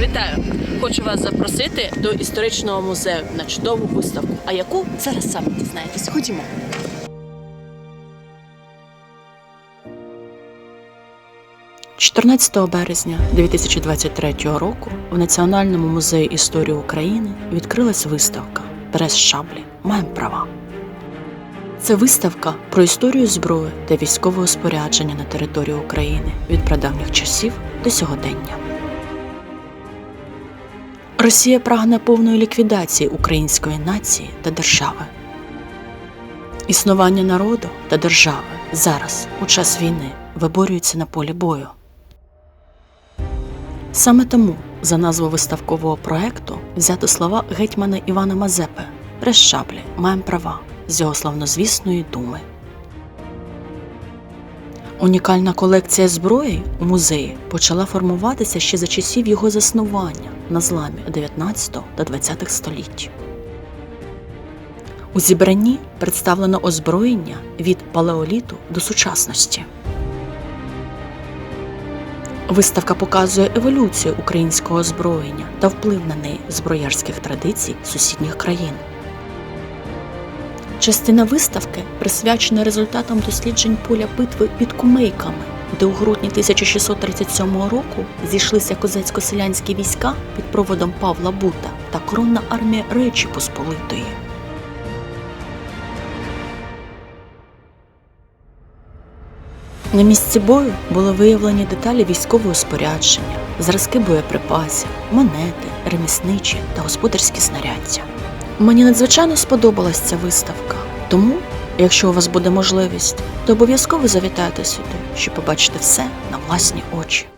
Вітаю! Хочу вас запросити до історичного музею на чудову виставку. А яку зараз саме дізнаєтесь? Ходімо. – 14 березня 2023 року в Національному музеї історії України відкрилась виставка Прес шаблі. Маємо права. Це виставка про історію зброї та військового спорядження на території України від прадавніх часів до сьогодення. Росія прагне повної ліквідації української нації та держави. Існування народу та держави зараз, у час війни, виборюється на полі бою. Саме тому за назву виставкового проекту взято слова гетьмана Івана Мазепи «Прес шаблі, маємо права з його славнозвісної думи. Унікальна колекція зброї у музеї почала формуватися ще за часів його заснування на зламі 19 та 20 століть. У зібранні представлено озброєння від палеоліту до сучасності. Виставка показує еволюцію українського озброєння та вплив на неї зброярських традицій сусідніх країн. Частина виставки присвячена результатам досліджень поля битви під Кумейками, де у грудні 1637 року зійшлися козацько-селянські війська під проводом Павла Бута та коронна армія Речі Посполитої. На місці бою були виявлені деталі військового спорядження, зразки боєприпасів, монети, ремісничі та господарські знаряддя. Мені надзвичайно сподобалась ця виставка, тому, якщо у вас буде можливість, то обов'язково завітайте сюди, щоб побачити все на власні очі.